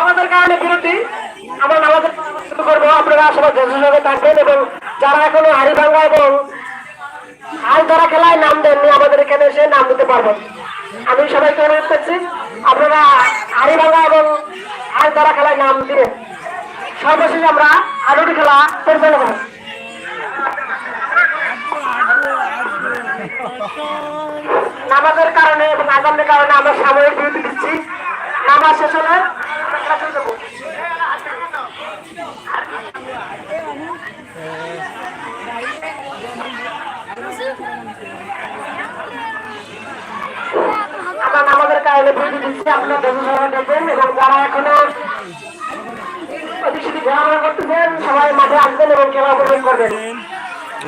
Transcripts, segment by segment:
আমাদের কারণে বিরতি। আমরা নামাজের শুরু করব। আপনারা সবাই যথাযথভাবে থাকবেন এবং যারা এখনও হাড়ি ভাঙ্গা এবং আজ যারা খেলায় নাম দেননি, আমাদের এখানে এসে নাম দিতে পারবেন। আমি সবাইকে অনুরোধ করছি, আপনারা হাড়ি ভাঙ্গা এবং আজ যারা খেলায় নাম দিবেন। সর্বশেষ আমরা আলুটি খেলা পরিচালনা করব। নামাজের কারণে এবং আগামের কারণে আমরা সাময়িক বিরতি দিচ্ছি। নামাজ শেষ হলে নামাজের কারণে বিরতি দিচ্ছি। আপনারা যথাসময় দেখবেন, এবং যারা এখনও করতেছেন, সবাই মাঠে আসবেন এবং খেলা করবেন।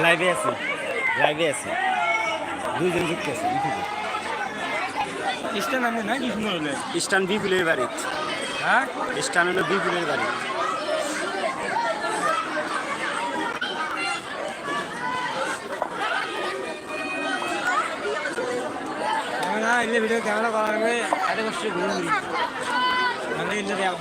লাইভে আছে লাইভে আছে। দুইজন যুক্ত আছে ইউটিউবে ইস্টার আমি না কি সুন্দর হলে? ইস্টান বিপুলের বাড়ি। হ্যাঁ? ইস্টান হলো বিপুলের বাড়ি। না এলে ভিডিও ক্যামেরা করার আগে আরে কষ্ট ঘুরে মানে এলে দেওয়া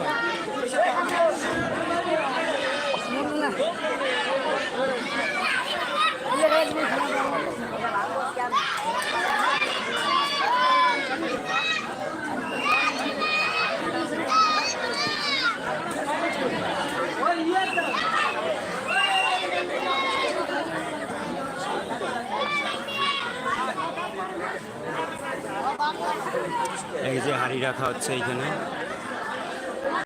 এই যে হাড়ি রাখা হচ্ছে এইখানে।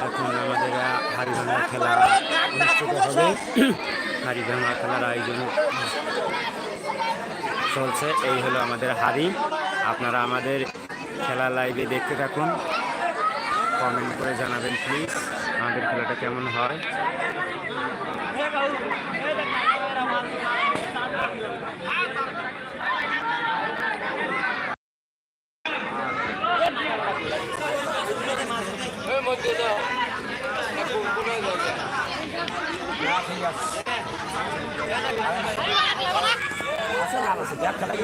এখন আমাদের হাড়ি ভাঙা খেলা অনুষ্ঠিত হবে। হাড়ি ভাঙা খেলার আয়োজন চলছে। এই হলো আমাদের হাড়ি। আপনারা আমাদের খেলা লাইভে দেখতে থাকুন। কমেন্ট করে জানাবেন, প্লিজ। আমাদের খেলাটা কেমন হয়? আসলে আমার সাথে একটা লাগে